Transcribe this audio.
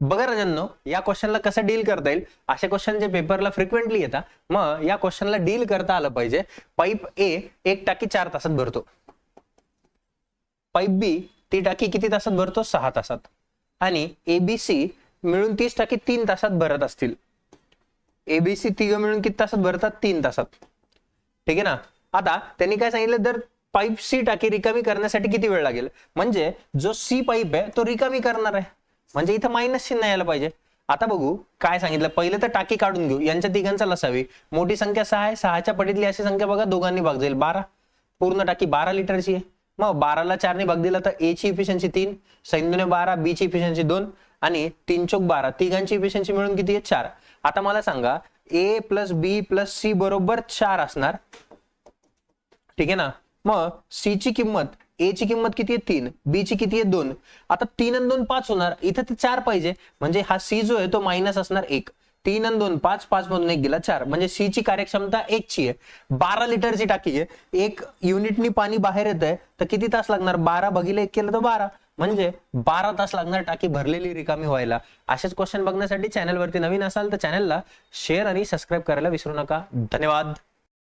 बघा राजांनो या क्वेश्चनला कसं डील करता येईल? असे क्वेश्चन जे पेपरला फ्रिक्वेंटली येतात मग या क्वेश्चनला डील करता आलं पाहिजे. पाईप ए एक टाकी चार तासात भरतो. पाईप बी ती टाकी किती तासात भरतो? सहा तासात. आणि एबीसी मिळून तीस टाकी तीन तासात भरत असतील. एबीसी तिघ मिळून किती तासात भरतात? तीन तासात. ठीक आहे ना? आता त्यांनी काय सांगितलं? तर पाईप सी टाकी रिकामी करण्यासाठी किती वेळ लागेल? म्हणजे जो सी पाईप आहे तो रिकामी करणार आहे. म्हणजे इथं मायनस चिन्ह यायला पाहिजे. आता बघू काय सांगितलं? पहिले तर टाकी काढून घेऊ. यांच्या तिघांचा लसावी मोठी संख्या सहा आहे. सहाच्या पटीतली अशी संख्या बघा दोघांनी भाग जाईल. बारा. पूर्ण टाकी बारा लिटरची आहे. मग बाराला चारने भाग दिला तर ए ची इफिशियन्सी तीन सैन्यने बारा बी ची इफिशियन्सी दोन आणि तीन चौक बारा. तिघांची इफिशियन्सी मिळून किती आहे? चार. आता मला सांगा A plus B plus C बरोबर चार असणार. ठीक आहे ना? मग सी ची किंमत ए ची किंमत किती आहे? तीन. बी ची किती आहे? दोन. आता तीन आणि दोन पाच होणार. इथं ते चार पाहिजे. म्हणजे हा सी जो आहे तो मायनस असणार एक. तीन आणि दोन पाच पाच मधून एक गेला चार. म्हणजे सी ची कार्यक्षमता एक ची आहे. बारा लिटरची टाकी आहे. एक युनिटनी पाणी बाहेर येत आहे तर किती तास लागणार? बारा बघिले एक केलं तर बारा. म्हणजे बारा तास लागणार टाकी भरलेली रिकामी व्हायला. असेच क्वेश्चन बघण्यासाठी चॅनलवरती नवीन असाल तर चॅनलला शेअर आणि सबस्क्राईब करायला विसरू नका. धन्यवाद.